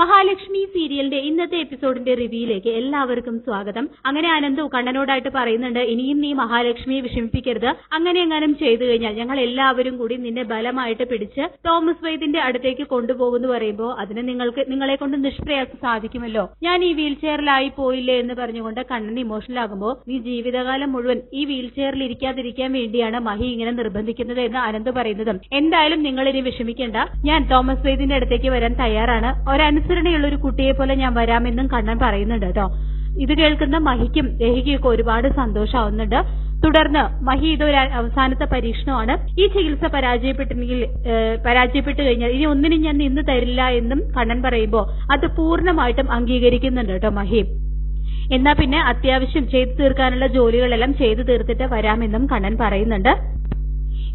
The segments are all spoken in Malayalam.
മഹാലക്ഷ്മി സീരിയലിന്റെ ഇന്നത്തെ എപ്പിസോഡിന്റെ റിവ്യൂയിലേക്ക് എല്ലാവർക്കും സ്വാഗതം. അങ്ങനെ അനന്തു കണ്ണനോടായിട്ട് പറയുന്നുണ്ട് ഇനിയും നീ മഹാലക്ഷ്മിയെ വിഷമിപ്പിക്കരുത്. അങ്ങനെ എങ്ങാനും ചെയ്തു കഴിഞ്ഞാൽ ഞങ്ങൾ എല്ലാവരും കൂടി നിന്നെ ബലമായിട്ട് പിടിച്ച് തോമസ് വൈദ്യന്റെ അടുത്തേക്ക് കൊണ്ടുപോകുന്നു പറയുമ്പോൾ അതിന് നിങ്ങൾക്ക് നിങ്ങളെ കൊണ്ട് നിഷ്പ്രയാസം സാധിക്കുമല്ലോ. ഞാൻ ഈ വീൽ ചെയറിലായി പോയില്ലേ എന്ന് പറഞ്ഞുകൊണ്ട് കണ്ണൻ ഇമോഷണൽ ആകുമ്പോൾ നീ ജീവിതകാലം മുഴുവൻ ഈ വീൽ ചെയറിൽ ഇരിക്കാതിരിക്കാൻ വേണ്ടിയാണ് മഹി ഇങ്ങനെ നിർബന്ധിക്കുന്നത് എന്ന് അനന്ത് പറയുന്നതും. എന്തായാലും നിങ്ങൾ ഇനി വിഷമിക്കേണ്ട. ഞാൻ തോമസ് വൈദ്യന്റെ അടുത്തേക്ക് വരാൻ തയ്യാറാണ്. ഒരനുസരണയുള്ള ഒരു കുട്ടിയെ പോലെ ഞാൻ വരാമെന്നും കണ്ണൻ പറയുന്നുണ്ട് കേട്ടോ. ഇത് കേൾക്കുന്ന മഹിക്കും ദേഹിക്കും ഒരുപാട് സന്തോഷമാവുന്നുണ്ട് തുടർന്ന് മഹി ഇതൊരു അവസാനത്തെ പരീക്ഷണമാണ്. ഈ ചികിത്സ പരാജയപ്പെട്ടെങ്കിൽ പരാജയപ്പെട്ടു കഴിഞ്ഞാൽ ഇനി ഒന്നിനും ഞാൻ നിന്ന് തരില്ല എന്നും കണ്ണൻ പറയുമ്പോൾ അത് പൂർണമായിട്ടും അംഗീകരിക്കുന്നുണ്ട് കേട്ടോ മഹി. എന്നാ പിന്നെ അത്യാവശ്യം ചെയ്തു തീർക്കാനുള്ള ജോലികളെല്ലാം ചെയ്തു തീർത്തിട്ട് വരാമെന്നും കണ്ണൻ പറയുന്നുണ്ട്.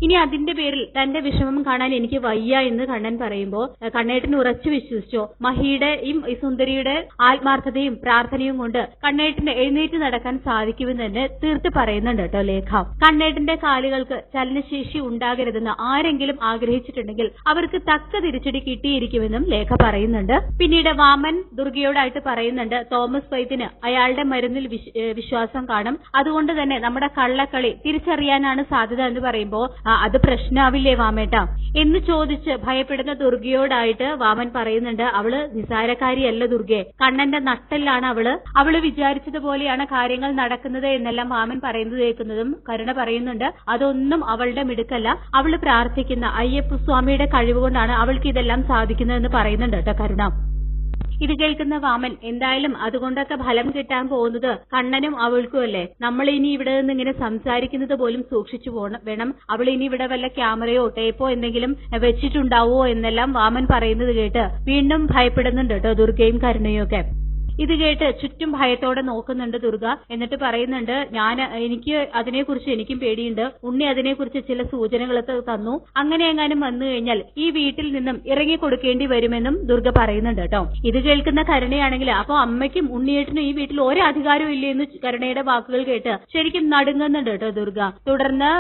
ഇനി അതിന്റെ പേരിൽ തന്റെ വിഷമം കാണാൻ എനിക്ക് വയ്യ എന്ന് കണ്ണൻ പറയുമ്പോൾ കണ്ണേട്ടൻ ഉറച്ചു വിശ്വസിച്ചു മഹിയുടെ ഈ സുന്ദരിയുടെ ആത്മാർത്ഥതയും പ്രാർത്ഥനയും കൊണ്ട് കണ്ണേട്ടന് എഴുന്നേറ്റ് നടക്കാൻ സാധിക്കുമെന്ന് തന്നെ തീർത്ത് പറയുന്നുണ്ട് കേട്ടോ ലേഖ. കണ്ണേട്ടന്റെ കാലുകൾക്ക് ചലനശേഷി ഉണ്ടാകരുതെന്ന് ആരെങ്കിലും ആഗ്രഹിച്ചിട്ടുണ്ടെങ്കിൽ അവർക്ക് തക്ക തിരിച്ചടി കിട്ടിയിരിക്കുമെന്നും ലേഖ പറയുന്നുണ്ട്. പിന്നീട് വാമൻ ദുർഗയോടായിട്ട് പറയുന്നുണ്ട് തോമസ് വൈദ്യന് അയാളുടെ മരുന്നിൽ വിശ്വാസം കാണും. അതുകൊണ്ട് തന്നെ നമ്മുടെ കള്ളക്കളി തിരിച്ചറിയാനാണ് സാധ്യത എന്ന് പറയുമ്പോ "ആ, അത് പ്രശ്നാവില്ലേ വാമേട്ട? എന്ന് ചോദിച്ച് ഭയപ്പെടുന്ന ദുർഗയോടായിട്ട് വാമൻ പറയുന്നുണ്ട് അവൾ നിസാരക്കാരിയല്ല ദുർഗെ. കണ്ണന്റെ നട്ടല്ലാണ് അവൾ. അവൾ വിചാരിച്ചതുപോലെയാണ് കാര്യങ്ങൾ നടക്കുന്നത് എന്നെല്ലാം വാമൻ പറയുന്നത് കേൾക്കുന്നതും കരുണ പറയുന്നുണ്ട്. അതൊന്നും അവളുടെ മിടുക്കല്ല. അവൾ പ്രാർത്ഥിക്കുന്ന അയ്യപ്പ സ്വാമിയുടെ കഴിവുകൊണ്ടാണ് അവൾക്ക് ഇതെല്ലാം സാധിക്കുന്നതെന്ന് പറയുന്നുണ്ട് കേട്ടോ കരുണ. ഇത് കേൾക്കുന്ന വാമൻ എന്തായാലും അതുകൊണ്ടൊക്കെ ഫലം കിട്ടാൻ പോകുന്നത് കണ്ണനും അവൾക്കും അല്ലേ? നമ്മൾ ഇനി ഇവിടെ നിന്ന് ഇങ്ങനെ സംസാരിക്കുന്നത് പോലും സൂക്ഷിച്ചു പോണം വേണം. അവൾ ഇനി ഇവിടെ വല്ല ക്യാമറയോ ടേപ്പോ എന്തെങ്കിലും വെച്ചിട്ടുണ്ടാവോ എന്നെല്ലാം വാമൻ പറയുന്നത് കേട്ട് വീണ്ടും ഭയപ്പെടുന്നുണ്ട് കേട്ടോ ദുർഗയും കരുണയും ഒക്കെ. ഇത് കേട്ട് ചുറ്റും ഭയത്തോടെ നോക്കുന്നുണ്ട് ദുർഗ. എന്നിട്ട് പറയുന്നുണ്ട് ഞാൻ എനിക്ക് അതിനെക്കുറിച്ച് എനിക്കും പേടിയുണ്ട്. ഉണ്ണി അതിനെക്കുറിച്ച് ചില സൂചനകൾ തന്നു. അങ്ങനെ എങ്ങാനും വന്നു കഴിഞ്ഞാൽ ഈ വീട്ടിൽ നിന്നും ഇറങ്ങി കൊടുക്കേണ്ടി വരുമെന്നും ദുർഗ പറയുന്നുണ്ട് കേട്ടോ ഇത് കേൾക്കുന്ന കരുണയാണെങ്കിൽ അപ്പൊ അമ്മയ്ക്കും ഉണ്ണിയേട്ടനും ഈ വീട്ടിൽ ഒരു അധികാരവും ഇല്ല എന്ന് കരുണയുടെ വാക്കുകൾ കേട്ട് ശരിക്കും നടുങ്ങുന്നുണ്ട് കേട്ടോ ദുർഗ. തുടർന്ന്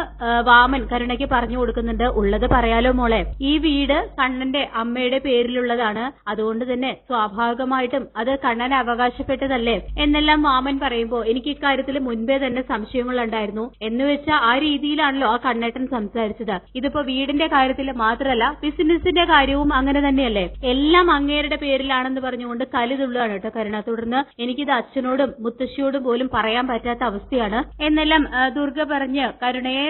വാമൻ കരുണയ്ക്ക് പറഞ്ഞു കൊടുക്കുന്നുണ്ട് ഉള്ളത് പറയാലോ മോളെ. ഈ വീട് കണ്ണന്റെ അമ്മയുടെ പേരിലുള്ളതാണ്. അതുകൊണ്ട് തന്നെ സ്വാഭാവികമായിട്ടും അത് കണ്ണൻ അവകാശപ്പെട്ടതല്ലേ? എന്നെല്ലാം വാമൻ പറയുമ്പോ എനിക്ക് ഇക്കാര്യത്തിൽ മുൻപേ തന്നെ സംശയങ്ങളുണ്ടായിരുന്നു. എന്ന് വെച്ചാൽ ആ രീതിയിലാണല്ലോ ആ കണ്ണേട്ടൻ സംസാരിച്ചത്. ഇതിപ്പോ വീടിന്റെ കാര്യത്തിൽ മാത്രമല്ല ബിസിനസിന്റെ കാര്യവും അങ്ങനെ തന്നെയല്ലേ? എല്ലാം അങ്ങേരുടെ പേരിലാണെന്ന് പറഞ്ഞുകൊണ്ട് കലിതുള്ളതാണ് കേട്ടോ കരുണ. തുടർന്ന് എനിക്കിത് അച്ഛനോടും മുത്തശ്ശിയോടും പോലും പറയാൻ പറ്റാത്ത അവസ്ഥയാണ്. എന്നെല്ലാം ദുർഗ പറഞ്ഞ് കരുണയെ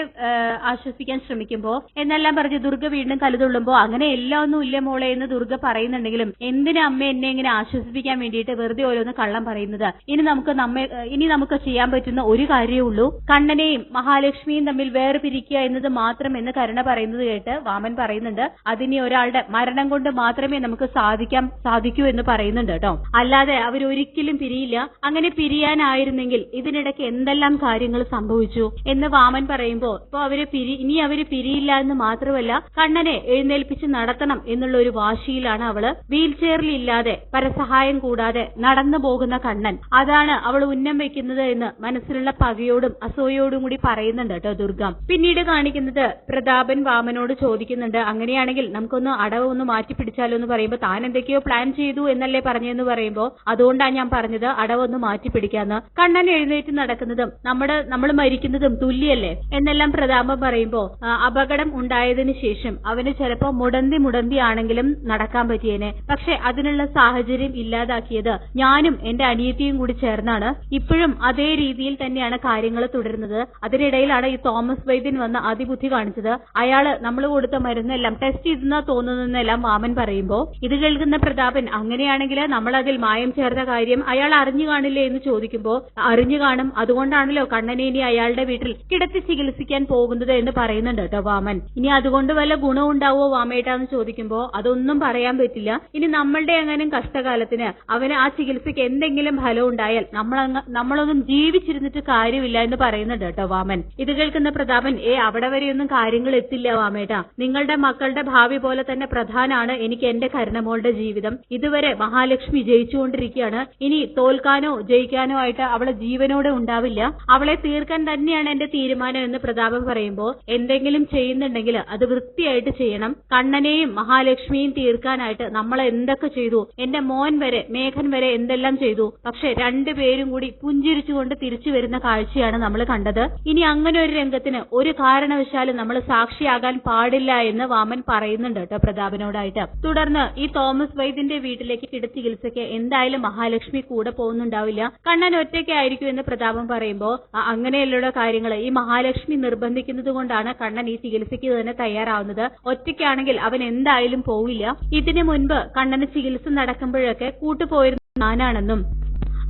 ആശ്വസിക്കാൻ ശ്രമിക്കുമ്പോ എന്നെല്ലാം പറഞ്ഞ് ദുർഗ വീണ്ടും കലുതുള്ളുമ്പോ അങ്ങനെ എല്ലാം ഒന്നും ഇല്ല മോളെ എന്ന് ദുർഗ പറയുന്നുണ്ടെങ്കിലും എന്തിനാ അമ്മ എന്നെ ഇങ്ങനെ ആശ്വസിപ്പിക്കാൻ വേണ്ടിയിട്ട് വെറുതെ ഓരോന്ന് കള്ളം പറയുന്നത്. ഇനി നമുക്ക് നമ്മെ ഇനി നമുക്ക് ചെയ്യാൻ പറ്റുന്ന ഒരു കാര്യമേ ഉള്ളൂ. കണ്ണനെയും മഹാലക്ഷ്മിയും തമ്മിൽ വേർപിരിക്കുക എന്നത് മാത്രം എന്ന് കരുണ പറയുന്നത് കേട്ട് വാമൻ പറയുന്നുണ്ട് അതിനി ഒരാളുടെ മരണം കൊണ്ട് മാത്രമേ നമുക്ക് സാധിക്കാൻ സാധിക്കൂ എന്ന് പറയുന്നുണ്ട് കേട്ടോ. അല്ലാതെ അവരൊരിക്കലും പിരിയില്ല. അങ്ങനെ പിരിയാനായിരുന്നെങ്കിൽ ഇതിനിടയ്ക്ക് എന്തെല്ലാം കാര്യങ്ങൾ സംഭവിച്ചു? എന്ന് വാമൻ പറയുമ്പോൾ ഇപ്പൊ അവർ പിരി ഇനി അവർ പിരിയില്ല എന്ന് മാത്രമല്ല കണ്ണനെ എഴുന്നേൽപ്പിച്ച് നടത്തണം എന്നുള്ള ഒരു വാശിയിലാണ് അവൾ. വീൽ ചെയറിൽ ഇല്ലാതെ പരസഹായം കൂടാതെ നടന്നു പോകുന്ന കണ്ണൻ. അതാണ് അവൾ ഉന്നം വെക്കുന്നത് എന്ന് മനസ്സിലുള്ള പകയോടും അസൂയോടും കൂടി പറയുന്നുണ്ട് കേട്ടോ ദുർഗ. പിന്നീട് കാണിക്കുന്നത് പ്രതാപൻ വാമനോട് ചോദിക്കുന്നുണ്ട് അങ്ങനെയാണെങ്കിൽ നമുക്കൊന്ന് അടവ് ഒന്ന് മാറ്റി പിടിച്ചാലോ? എന്ന് പറയുമ്പോൾ താൻ എന്തൊക്കെയോ പ്ലാൻ ചെയ്തു എന്നല്ലേ പറഞ്ഞെന്ന് പറയുമ്പോൾ അതുകൊണ്ടാണ് ഞാൻ പറഞ്ഞത് അടവ് അടവൊന്ന് മാറ്റി പിടിക്കാന്ന്. കണ്ണൻ എഴുന്നേറ്റ് നടക്കുന്നതും നമ്മുടെ നമ്മൾ മരിക്കുന്നതും തുല്യല്ലേ? എന്നെല്ലാം പ്രതാപൻ പറയുമ്പോൾ അപകടം ഉണ്ടായതിനു ശേഷം അവന് ചിലപ്പോ മുടന്തി മുടന്തി ആണെങ്കിലും നടക്കാൻ പറ്റിയേനെ. പക്ഷെ അതിനുള്ള സാഹചര്യം ഇല്ലാതാക്കിയത് ഞാനും എന്റെ അനിയത്തിയും കൂടി ചേർന്നാണ് ഇപ്പോഴും അതേ രീതിയിൽ തന്നെയാണ് കാര്യങ്ങൾ തുടരുന്നത്. അതിനിടയിലാണ് ഈ തോമസ് വൈദ്യൻ വന്ന് അതിബുദ്ധി കാണിച്ചത്. അയാൾ നമ്മൾ കൊടുത്ത മരുന്നെല്ലാം ടെസ്റ്റ് ചെയ്തെന്നാ തോന്നുന്നതെന്നെല്ലാം മാമൻ പറയുമ്പോ ഇത് കേൾക്കുന്ന പ്രതാപൻ അങ്ങനെയാണെങ്കിൽ നമ്മൾ അതിൽ മായം ചേർന്ന കാര്യം അയാൾ അറിഞ്ഞു കാണില്ലേ? എന്ന് ചോദിക്കുമ്പോ അറിഞ്ഞു കാണും. അതുകൊണ്ടാണല്ലോ കണ്ണനെ ഇനി അയാളുടെ വീട്ടിൽ കിടത്തി ചികിത്സിക്കാൻ പോകുന്നത് എന്ന് പറയുന്നുണ്ട് കേട്ടോ വാമൻ. ഇനി അതുകൊണ്ട് വല്ല ഗുണം ഉണ്ടാവോ വാമേട്ടാന്ന് ചോദിക്കുമ്പോ അതൊന്നും പറയാൻ പറ്റില്ല. ഇനി നമ്മളുടെ എങ്ങാനും കഷ്ടകാലത്തിന് അവന് ആ ചികിത്സ ചികിത്സയ്ക്ക് എന്തെങ്കിലും ഫലം ഉണ്ടായാൽ നമ്മൾ നമ്മളൊന്നും ജീവിച്ചിരുന്നിട്ട് കാര്യമില്ല എന്ന് പറയുന്നുണ്ട് കേട്ടോ വാമൻ. ഇത് കേൾക്കുന്ന പ്രതാപൻ ഏ അവിടെ വരെയൊന്നും കാര്യങ്ങൾ എത്തില്ല വാമേട്ടാ. നിങ്ങളുടെ മക്കളുടെ ഭാവി പോലെ തന്നെ പ്രധാനാണ് എനിക്ക് എന്റെ കരുണമോളുടെ ജീവിതം. ഇതുവരെ മഹാലക്ഷ്മി ജയിച്ചുകൊണ്ടിരിക്കുകയാണ്. ഇനി തോൽക്കാനോ ജയിക്കാനോ ആയിട്ട് അവളെ ജീവനോടെ ഉണ്ടാവില്ല. അവളെ തീർക്കാൻ തന്നെയാണ് എന്റെ തീരുമാനം എന്ന് പ്രതാപൻ പറയുമ്പോൾ എന്തെങ്കിലും ചെയ്യുന്നുണ്ടെങ്കിൽ അത് വൃത്തിയായിട്ട് ചെയ്യണം. കണ്ണനെയും മഹാലക്ഷ്മിയും തീർക്കാനായിട്ട് നമ്മൾ എന്തൊക്കെ ചെയ്തു? എന്റെ മോൻ വരെ മേഘൻ വരെ എന്തെല്ലാം ചെയ്തു? പക്ഷെ രണ്ടുപേരും കൂടി പുഞ്ചിരിച്ചുകൊണ്ട് തിരിച്ചു വരുന്ന കാഴ്ചയാണ് നമ്മൾ കണ്ടത്. ഇനി അങ്ങനെ ഒരു രംഗത്തിന് ഒരു കാരണവശാലും നമ്മൾ സാക്ഷിയാകാൻ പാടില്ല എന്ന് വാമൻ പറയുന്നുണ്ട് കേട്ടോ പ്രതാപനോടായിട്ട്. തുടർന്ന് ഈ തോമസ് വൈദ്യന്റെ വീട്ടിലേക്ക് കിട ചികിത്സയ്ക്ക് എന്തായാലും മഹാലക്ഷ്മി കൂടെ പോകുന്നുണ്ടാവില്ല. കണ്ണൻ ഒറ്റയ്ക്കായിരിക്കും എന്ന് പ്രതാപം പറയുമ്പോൾ അങ്ങനെയുള്ള കാര്യങ്ങൾ ഈ മഹാലക്ഷ്മി നിർബന്ധിക്കുന്നത് കൊണ്ടാണ് കണ്ണൻ ഈ ചികിത്സയ്ക്ക് തന്നെ തയ്യാറാവുന്നത്. ഒറ്റയ്ക്കാണെങ്കിൽ അവൻ എന്തായാലും പോവില്ല. ഇതിനു മുൻപ് കണ്ണന് ചികിത്സ നടക്കുമ്പോഴൊക്കെ കൂട്ടുപോയിരുന്ന ഞാനാണെന്നും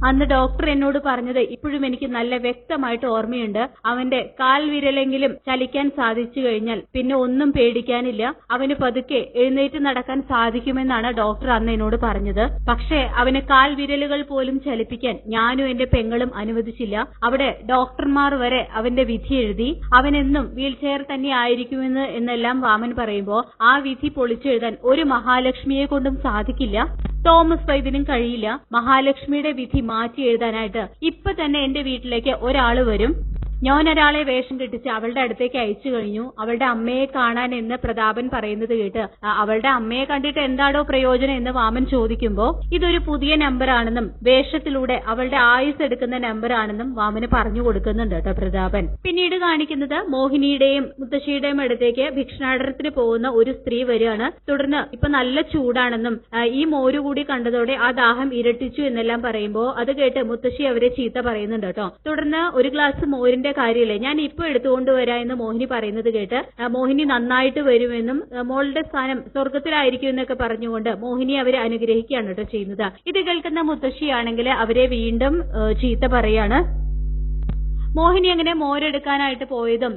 അന്ന് ഡോക്ടർ എന്നോട് പറഞ്ഞത് ഇപ്പോഴും എനിക്ക് നല്ല വ്യക്തമായിട്ട് ഓർമ്മയുണ്ട്. അവന്റെ കാൽ വിരലെങ്കിലും ചലിക്കാൻ സാധിച്ചു കഴിഞ്ഞാൽ പിന്നെ ഒന്നും പേടിക്കാനില്ല. അവന് പതുക്കെ എഴുന്നേറ്റ് നടക്കാൻ സാധിക്കുമെന്നാണ് ഡോക്ടർ അന്ന് എന്നോട് പറഞ്ഞത്. പക്ഷേ അവന് കാൽ വിരലുകൾ പോലും ചലിപ്പിക്കാൻ ഞാനും എന്റെ പെങ്ങളും അനുവദിച്ചില്ല. അവിടെ ഡോക്ടർമാർ വരെ അവന്റെ വിധി എഴുതി അവനെന്നും വീൽ ചെയർ തന്നെ ആയിരിക്കുമെന്ന് എന്നെല്ലാം വാമൻ പറയുമ്പോൾ ആ വിധി പൊളിച്ചെഴുതാൻ ഒരു മഹാലക്ഷ്മിയെ കൊണ്ടും സാധിക്കില്ല. തോമസ് വൈദ്യനും കഴിയില്ല. മഹാലക്ഷ്മിയുടെ വിധി മാറ്റി എഴുതാനായിട്ട് ഇപ്പൊ തന്നെ എന്റെ വീട്ടിലേക്ക് ഒരാൾ വരും. ഞാൻ ഒരാളെ വേഷം കെട്ടിച്ച് അവളുടെ അടുത്തേക്ക് അയച്ചു കഴിഞ്ഞു. അവളുടെ അമ്മയെ കാണാൻ എന്ന് പ്രതാപൻ പറയുന്നത് കേട്ട് അവളുടെ അമ്മയെ കണ്ടിട്ട് എന്താണോ പ്രയോജനം എന്ന് വാമൻ ചോദിക്കുമ്പോൾ ഇതൊരു പുതിയ നമ്പർ ആണെന്നും വേഷത്തിലൂടെ അവളുടെ ആയുസ് എടുക്കുന്ന നമ്പർ ആണെന്നും വാമന് പറഞ്ഞു കൊടുക്കുന്നുണ്ട് കേട്ടോ പ്രതാപൻ. പിന്നീട് കാണിക്കുന്നത് മോഹിനിയുടെയും മുത്തശ്ശിയുടെയും അടുത്തേക്ക് ഭിക്ഷാടനത്തിന് പോകുന്ന ഒരു സ്ത്രീ വരികയാണ്. തുടർന്ന് ഇപ്പൊ നല്ല ചൂടാണെന്നും ഈ മോര് കൂടി കണ്ടതോടെ ആ ദാഹം ഇരട്ടിച്ചു എന്നെല്ലാം പറയുമ്പോൾ അത് കേട്ട് മുത്തശ്ശി അവരെ ചീത്ത പറയുന്നുണ്ട് കേട്ടോ തുടർന്ന് ഒരു ഗ്ലാസ് മോരിന്റെ കാര്യമില്ലേ ഞാൻ ഇപ്പൊ എടുത്തുകൊണ്ട് വരാം എന്ന് മോഹിനി പറയുന്നത് കേട്ട് മോഹിനി നന്നായിട്ട് വരുമെന്നും മോളുടെ സ്ഥാനം സ്വർഗത്തിലായിരിക്കും എന്നൊക്കെ പറഞ്ഞുകൊണ്ട് മോഹിനി അവരെ അനുഗ്രഹിക്കുകയാണ് കേട്ടോ ചെയ്യുന്നത്. ഇത് കേൾക്കുന്ന മുത്തശ്ശിയാണെങ്കിൽ അവരെ വീണ്ടും ചീത്ത പറയാണ്. മോഹിനി അങ്ങനെ മോരെടുക്കാനായിട്ട് പോയതും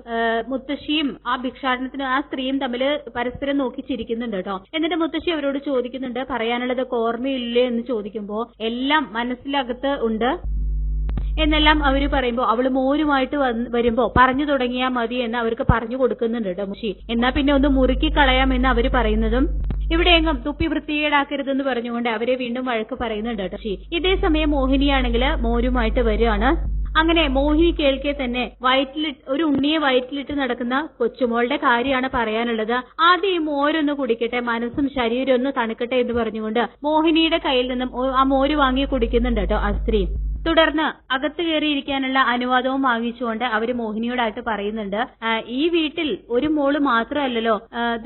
മുത്തശ്ശിയും ആ ഭിക്ഷാടനത്തിന് ആ സ്ത്രീയും തമ്മിൽ പരസ്പരം നോക്കി ചിരിക്കുന്നുണ്ട് കേട്ടോ. എന്നിട്ട് മുത്തശ്ശി അവരോട് ചോദിക്കുന്നുണ്ട് പറയാനുള്ളത് ഓർമ്മയില്ലേ എന്ന് ചോദിക്കുമ്പോ എല്ലാം മനസ്സിലകത്ത് ഉണ്ട്. എന്നെല്ലാം അവർ പറയുമ്പോ അവൾ മോരുമായിട്ട് വരുമ്പോ പറഞ്ഞു തുടങ്ങിയാൽ മതി എന്ന് അവർക്ക് പറഞ്ഞു കൊടുക്കുന്നുണ്ട് കേട്ടോ മുഷി. എന്നാ പിന്നെ ഒന്ന് മുറുക്കി കളയാം എന്ന് അവർ പറയുന്നതും ഇവിടെ എങ്ങും തുപ്പി വൃത്തികേടാക്കരുതെന്ന് പറഞ്ഞുകൊണ്ട് അവരെ വീണ്ടും വഴക്ക് പറയുന്നുണ്ട് കേട്ടോ ഇതേ സമയം മോഹിനിയാണെങ്കിൽ മോരുമായിട്ട് വരികയാണ്. അങ്ങനെ മോഹിനി കേൾക്കെ തന്നെ വയറ്റിലിട്ട് ഒരു ഉണ്ണിയെ വയറ്റിലിട്ട് നടക്കുന്ന കൊച്ചുമോളുടെ കാര്യമാണ് പറയാനുള്ളത്. ആദ്യം ഈ മോരൊന്ന് കുടിക്കട്ടെ മനസ്സും ശരീരം ഒന്ന് തണുക്കട്ടെ എന്ന് പറഞ്ഞുകൊണ്ട് മോഹിനിയുടെ കയ്യിൽ നിന്നും ആ മോര് വാങ്ങി കുടിക്കുന്നുണ്ട് കേട്ടോ ആ സ്ത്രീ. തുടർന്ന് അകത്ത് കയറിയിരിക്കാനുള്ള അനുവാദവും വാങ്ങിച്ചുകൊണ്ട് അവർ മോഹിനിയോടായിട്ട് പറയുന്നുണ്ട്. ഈ വീട്ടിൽ ഒരു മോൾ മാത്രമല്ലല്ലോ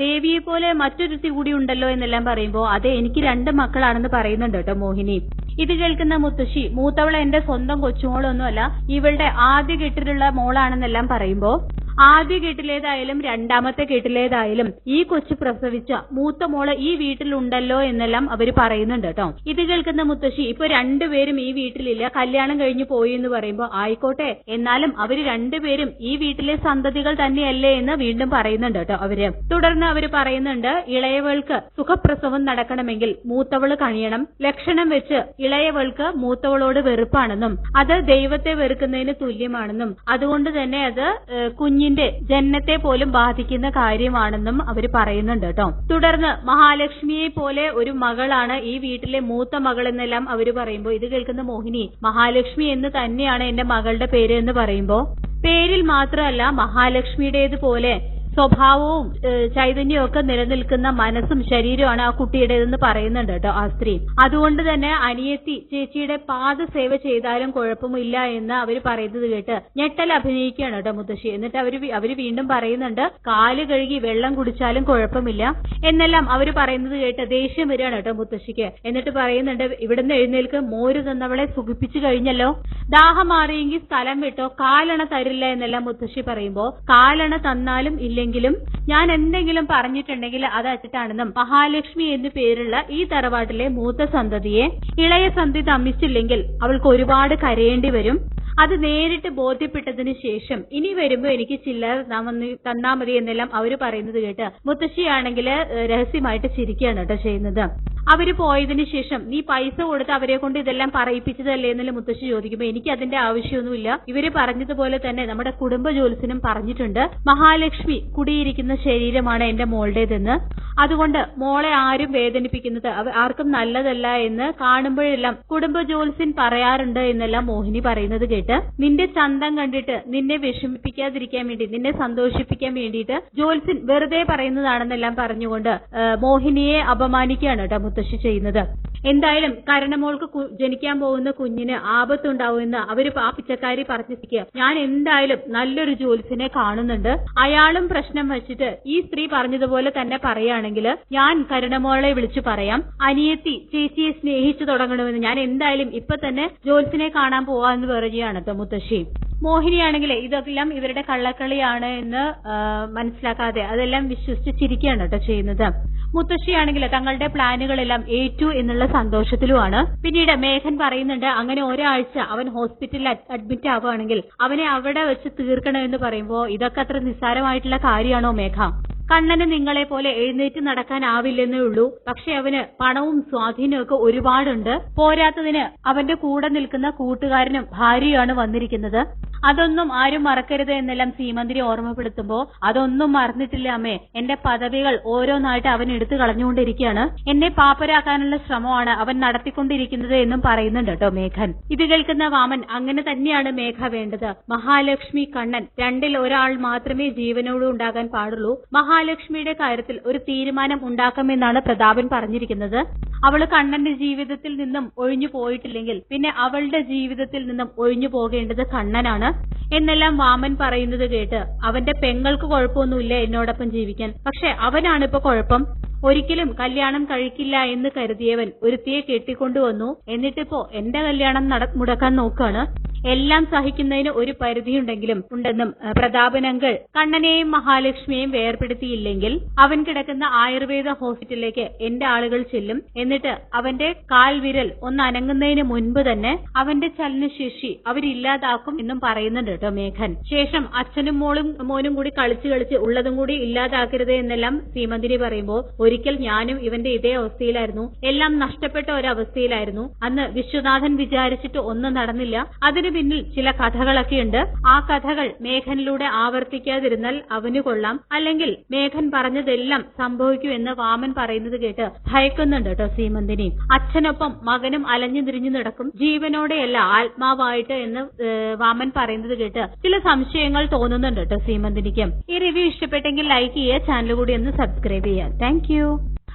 ദേവിയെ പോലെ മറ്റൊരുത്തി കൂടി ഉണ്ടല്ലോ എന്നെല്ലാം പറയുമ്പോൾ അതെ എനിക്ക് രണ്ട് മക്കളാണെന്ന് പറയുന്നുണ്ട് കേട്ടോ മോഹിനി. ഇത് കേൾക്കുന്ന മുത്തശ്ശി മൂത്തവൾ എന്റെ സ്വന്തം കൊച്ചുമോളൊന്നുമല്ല ഇവളുടെ ആദ്യ കെട്ടിലുള്ള മോളാണെന്നെല്ലാം പറയുമ്പോ ആദ്യ കെട്ടിലേതായാലും രണ്ടാമത്തെ കെട്ടിലേതായാലും ഈ കൊച്ചു പ്രസവിച്ച മൂത്ത മോൾ ഈ വീട്ടിലുണ്ടല്ലോ എന്നെല്ലാം അവർ പറയുന്നുണ്ട് കേട്ടോ. ഇത് കേൾക്കുന്ന മുത്തശ്ശി ഇപ്പൊ രണ്ടുപേരും ഈ വീട്ടിലില്ല കല്യാണം കഴിഞ്ഞു പോയി എന്ന് പറയുമ്പോൾ ആയിക്കോട്ടെ എന്നാലും അവർ രണ്ടുപേരും ഈ വീട്ടിലെ സന്തതികൾ തന്നെയല്ലേ എന്ന് വീണ്ടും പറയുന്നുണ്ട് കേട്ടോ അവർ. തുടർന്ന് അവർ പറയുന്നുണ്ട് ഇളയവൾക്ക് സുഖപ്രസവം നടക്കണമെങ്കിൽ മൂത്തവൾ കണിയണം. ലക്ഷണം വെച്ച് ഇളയവൾക്ക് മൂത്തവളോട് വെറുപ്പാണെന്നും അത് ദൈവത്തെ വെറുക്കുന്നതിന് തുല്യമാണെന്നും അതുകൊണ്ട് തന്നെ അത് ഏഹ്, കുഞ്ഞിന്റെ ജനനത്തെ പോലും ബാധിക്കുന്ന കാര്യമാണെന്നും അവർ പറയുന്നുണ്ട് കേട്ടോ തുടർന്ന് മഹാലക്ഷ്മിയെ പോലെ ഒരു മകളാണ് ഈ വീട്ടിലെ മൂത്ത മകൾ എന്നെല്ലാം അവർ പറയുമ്പോൾ ഇത് കേൾക്കുന്ന മോഹിനി മഹാലക്ഷ്മി എന്ന് തന്നെയാണ് എന്റെ മകളുടെ പേര് എന്ന് പറയുമ്പോൾ പേരിൽ മാത്രമല്ല മഹാലക്ഷ്മിയുടേതുപോലെ സ്വഭാവവും ചൈതന്യവും ഒക്കെ നിലനിൽക്കുന്ന മനസ്സും ശരീരമാണ് ആ കുട്ടിയുടേതെന്ന് പറയുന്നുണ്ട് കേട്ടോ ആ സ്ത്രീ. അതുകൊണ്ട് തന്നെ അനിയത്തി ചേച്ചിയുടെ പാദസേവ ചെയ്താലും കുഴപ്പമില്ല എന്ന് അവർ പറയുന്നത് കേട്ട് ഞെട്ടൽ അഭിനയിക്കുകയാണ് കേട്ടോ മുത്തശ്ശി. എന്നിട്ട് അവർ അവർ വീണ്ടും പറയുന്നുണ്ട് കാൽ കഴുകി വെള്ളം കുടിച്ചാലും കുഴപ്പമില്ല. എന്നെല്ലാം അവർ പറയുന്നത് കേട്ട് ദേഷ്യം വരികയാണ് കേട്ടോ മുത്തശ്ശിക്ക്. എന്നിട്ട് പറയുന്നുണ്ട് ഇവിടുന്ന് എഴുന്നേൽക്ക് മോര് തന്നവളെ സുഖിപ്പിച്ചു കഴിഞ്ഞല്ലോ. ദാഹം മാറിയെങ്കിൽ സ്ഥലം വിട്ടോ കാലണ തരില്ല എന്നെല്ലാം മുത്തശ്ശി പറയുമ്പോ കാലണ തന്നാലും ഇല്ലെങ്കിലും ഞാൻ എന്തെങ്കിലും പറഞ്ഞിട്ടുണ്ടെങ്കിൽ അത് അച്ചിട്ടാണെന്നും മഹാലക്ഷ്മി എന്നു പേരുള്ള ഈ തറവാട്ടിലെ മൂത്ത സന്തതിയെ ഇളയ സന്ധി തമ്മിച്ചില്ലെങ്കിൽ അവൾക്ക് ഒരുപാട് കരയേണ്ടി വരും. അത് നേരിട്ട് ബോധ്യപ്പെട്ടതിന് ശേഷം ഇനി വരുമ്പോ എനിക്ക് ചില്ലറ തന്നാ- മതി എന്നെല്ലാം അവർ പറയുന്നത് കേട്ട് മുത്തശ്ശിയാണെങ്കിൽ രഹസ്യമായിട്ട് ചിരിക്കുകയാണ് കേട്ടോ ചെയ്യുന്നത്. അവർ പോയതിന് ശേഷം നീ പൈസ കൊടുത്ത് അവരെ കൊണ്ട് ഇതെല്ലാം പറയിപ്പിച്ചതല്ലേ എന്നല്ലേ മുത്തശ്ശി ചോദിക്കുമ്പോ എനിക്ക് അതിന്റെ ആവശ്യമൊന്നുമില്ല. ഇവർ പറഞ്ഞതുപോലെ തന്നെ നമ്മുടെ കുടുംബ ജോലിസിനും പറഞ്ഞിട്ടുണ്ട്. മഹാലക്ഷ്മി കുടിയിരിക്കുന്ന ശരീരമാണ് എന്റെ മോളുടേതെന്ന്. അതുകൊണ്ട് മോളെ ആരും വേദനിപ്പിക്കുന്നത് ആർക്കും നല്ലതല്ല എന്ന് കാണുമ്പോഴെല്ലാം കുടുംബ ജോത്സ്യൻ പറയാറുണ്ട് എന്നെല്ലാം മോഹിനി പറയുന്നത് കേട്ട്. നിന്റെ ചന്തം കണ്ടിട്ട് നിന്നെ വിഷമിപ്പിക്കാതിരിക്കാൻ വേണ്ടി നിന്നെ സന്തോഷിപ്പിക്കാൻ വേണ്ടിയിട്ട് ജോത്സ്യൻ വെറുതെ പറയുന്നതാണെന്നെല്ലാം പറഞ്ഞുകൊണ്ട് മോഹിനിയെ അപമാനിക്കുകയാണ് കേട്ടോ മുത്തശ്ശി ചെയ്യുന്നത്. എന്തായാലും കരണമോൾക്ക് ജനിക്കാൻ പോകുന്ന കുഞ്ഞിന് ആപത്തുണ്ടാവുമെന്ന് അവർ ആ പിച്ചക്കാരി പറഞ്ഞിരിക്കുക. ഞാൻ എന്തായാലും നല്ലൊരു ജോലിസിനെ കാണുന്നുണ്ട്. അയാളും പ്രശ്നം വെച്ചിട്ട് ഈ സ്ത്രീ പറഞ്ഞതുപോലെ തന്നെ പറയുകയാണെങ്കിൽ ഞാൻ കരുണമോളെ വിളിച്ചു പറയാം. അനിയത്തി ചേച്ചിയെ സ്നേഹിച്ചു തുടങ്ങണമെന്ന് ഞാൻ എന്തായാലും ഇപ്പൊ തന്നെ ജോത്സ്യനെ കാണാൻ പോവാന്ന് പറയുകയാണ് മുത്തശ്ശി. മോഹിനിയാണെങ്കിൽ ഇതെല്ലാം ഇവരുടെ കള്ളക്കളിയാണ് എന്ന് മനസ്സിലാക്കാതെ അതെല്ലാം വിശ്വസിച്ച് ചിരിക്കുകയാണ് കേട്ടോ ചെയ്യുന്നത്. മുത്തശ്ശിയാണെങ്കിൽ തങ്ങളുടെ പ്ലാനുകളെല്ലാം ഏറ്റു എന്നുള്ള സന്തോഷത്തിലുമാണ്. പിന്നീട് മേഘൻ പറയുന്നുണ്ട് അങ്ങനെ ഒരാഴ്ച അവൻ ഹോസ്പിറ്റലിൽ അഡ്മിറ്റ് ആവുകയാണെങ്കിൽ അവനെ അവിടെ വെച്ച് തീർക്കണമെന്ന് പറയുമ്പോൾ ഇതൊക്കെ അത്ര നിസ്സാരമായിട്ടുള്ള കാര്യമാണോ മേഘ? കണ്ണന് നിങ്ങളെ പോലെ എഴുന്നേറ്റ് നടക്കാനാവില്ലെന്നേ ഉള്ളൂ. പക്ഷെ അവന് പണവും സ്വാധീനവും ഒരുപാടുണ്ട്. പോരാത്തതിന് അവന്റെ കൂടെ നിൽക്കുന്ന കൂട്ടുകാരനും ഭാര്യയാണ് വന്നിരിക്കുന്നത്. അതൊന്നും ആരും മറക്കരുത് എന്നെല്ലാം സീമന്തിരി ഓർമ്മപ്പെടുത്തുമ്പോ അതൊന്നും മറന്നിട്ടില്ല അമ്മേ. എന്റെ പദവികൾ ഓരോന്നായിട്ട് അവൻ എടുത്തു കളഞ്ഞുകൊണ്ടിരിക്കുകയാണ്. എന്നെ പാപ്പരാക്കാനുള്ള ശ്രമമാണ് അവൻ നടത്തിക്കൊണ്ടിരിക്കുന്നത് എന്നും പറയുന്നുണ്ട് കേട്ടോ മേഘൻ. ഇത് കേൾക്കുന്ന വാമൻ അങ്ങനെ തന്നെയാണ് മേഘ വേണ്ടത്. മഹാലക്ഷ്മി കണ്ണൻ രണ്ടിൽ ഒരാൾ മാത്രമേ ജീവനോട് ഉണ്ടാകാൻ പാടുള്ളൂ. മഹാലക്ഷ്മിയുടെ കാര്യത്തിൽ ഒരു തീരുമാനം ഉണ്ടാക്കാമെന്നാണ് പ്രതാപൻ പറഞ്ഞിരിക്കുന്നത്. അവൾ കണ്ണന്റെ ജീവിതത്തിൽ നിന്നും ഒഴിഞ്ഞു പോയിട്ടില്ലെങ്കിൽ പിന്നെ അവളുടെ ജീവിതത്തിൽ നിന്നും ഒഴിഞ്ഞു പോകേണ്ടത് കണ്ണനാണ്. എന്നെല്ലാം വാമൻ പറയുന്നത് കേട്ട് അവന്റെ പെങ്ങൾക്ക് കുഴപ്പമൊന്നുമില്ല എന്നോടൊപ്പം ജീവിക്കാൻ. പക്ഷെ അവനാണ് ഇപ്പൊ കുഴപ്പം. ഒരിക്കലും കല്യാണം കഴിക്കില്ല എന്ന് കരുതിയവൻ ഒരുത്തിയെ കെട്ടിക്കൊണ്ടുവന്നു. എന്നിട്ടിപ്പോ എന്റെ കല്യാണം മുടക്കാൻ നോക്കാണ്. എല്ലാം സഹിക്കുന്നതിന് ഒരു പരിധിയുണ്ടെങ്കിലും ഉണ്ടെന്നും പ്രതാപനങ്കൾ കണ്ണനെയും മഹാലക്ഷ്മിയെയും വേർപെടുത്തിയില്ലെങ്കിൽ അവൻ കിടക്കുന്ന ആയുർവേദ ഹോസ്പിറ്റലിലേക്ക് എന്റെ ആളുകൾ ചെല്ലും. എന്നിട്ട് അവന്റെ കാൽ വിരൽ ഒന്ന് അനങ്ങുന്നതിന് മുൻപ് തന്നെ അവന്റെ ചലനശേഷി അവരില്ലാതാക്കും എന്നും പറയുന്നുണ്ട് കേട്ടോ മേഘൻ. ശേഷം അച്ഛനും മോളും മോനും കൂടി കളിച്ച് കളിച്ച് ഉള്ളതും കൂടി ഇല്ലാതാക്കരുത് എന്നെല്ലാം സീമന്തിരി പറയുമ്പോൾ ഒരിക്കൽ ഞാനും ഇവന്റെ ഇതേ അവസ്ഥയിലായിരുന്നു. എല്ലാം നഷ്ടപ്പെട്ട ഒരവസ്ഥയിലായിരുന്നു. അന്ന് വിശ്വനാഥൻ വിചാരിച്ചിട്ട് ഒന്നും നടന്നില്ല. അതിനു പിന്നിൽ ചില കഥകളൊക്കെയുണ്ട്. ആ കഥകൾ മേഘനിലൂടെ ആവർത്തിക്കാതിരുന്നാൽ അവന് കൊള്ളാം. അല്ലെങ്കിൽ മേഘൻ പറഞ്ഞതെല്ലാം സംഭവിക്കൂ എന്ന് വാമൻ പറയുന്നത് കേട്ട് ഭയക്കുന്നുണ്ട് കേട്ടോ സീമന്തിനി അച്ഛനൊപ്പം മകനും അലഞ്ഞു തിരിഞ്ഞു നടക്കും. ജീവനോടെയല്ല ആത്മാവായിട്ട് എന്ന് വാമൻ പറയുന്നത് കേട്ട് ചില സംശയങ്ങൾ തോന്നുന്നുണ്ട് കേട്ടോ സീമന്തിനിക്ക് ഈ റിവ്യൂ ഇഷ്ടപ്പെട്ടെങ്കിൽ ലൈക്ക് ചെയ്യുക ചാനൽ കൂടി ഒന്ന് സബ്സ്ക്രൈബ് ചെയ്യുക. താങ്ക്